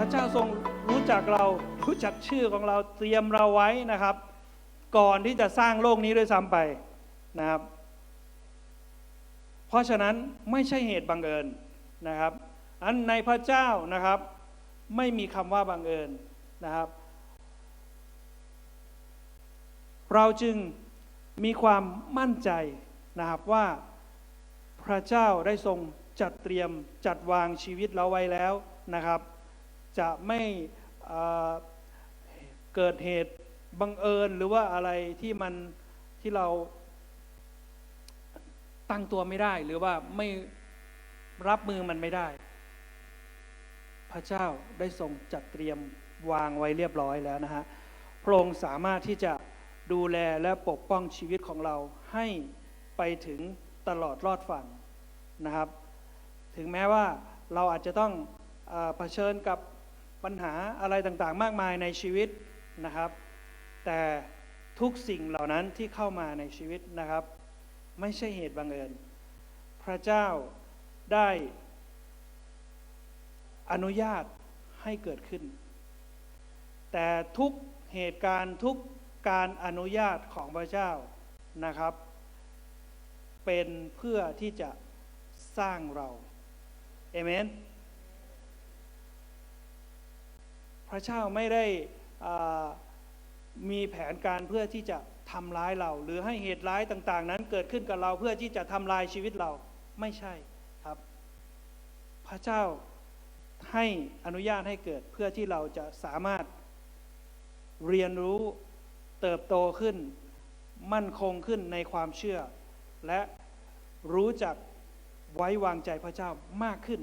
ระเจ้าทรงรู้จักเรารู้จักชื่อของเราเตรียมเราไว้นะครับ ก่อนที่จะสร้างโลกนี้ด้วยซ้ำไปนะครับ เพราะฉะนั้นไม่ใช่เหตุบังเอิญนะครับอันในพระเจ้านะครับ ไม่มีคำว่าบังเอิญนะครับ เราจึงมีความมั่นใจนะครับว่าพระเจ้าได้ทรงจัดเตรียมจัดวางชีวิตเราไว้แล้วนะครับ จะไม่เกิดเหตุบังเอิญหรือว่าอะไรที่มันที่เราตั้งตัวไม่ได้ หรือว่าไม่รับมือมันไม่ได้ พระเจ้าได้ทรงจัดเตรียมวางไว้เรียบร้อยแล้วนะฮะพระองค์สามารถที่จะดูแลและปกป้องชีวิตของเราให้ไปถึงตลอดรอดฝั่งนะครับ ถึงแม้ว่าเราอาจจะต้องอเผชิญกับ ปัญหาอะไรต่างๆ มากมายในชีวิตนะครับ แต่ทุกสิ่งเหล่านั้นที่เข้ามาในชีวิตนะครับ ไม่ใช่เหตุบังเอิญ พระเจ้าได้อนุญาตให้เกิดขึ้น แต่ทุกเหตุการณ์ทุกการอนุญาตของพระเจ้านะครับ เป็นเพื่อที่จะสร้างเราเอเมน พระเจ้าไม่ได้มีแผนการเพื่อที่จะทำร้ายเรา หรือให้เหตุร้ายต่างๆ นั้นเกิดขึ้นกับเราเพื่อที่จะทำลายชีวิตเราไม่ใช่ครับ พระเจ้าให้อนุญาตให้เกิดเพื่อที่เราจะสามารถเรียนรู้เติบโตขึ้น มั่นคงขึ้นในความเชื่อ และรู้จักไว้วางใจพระเจ้ามากขึ้น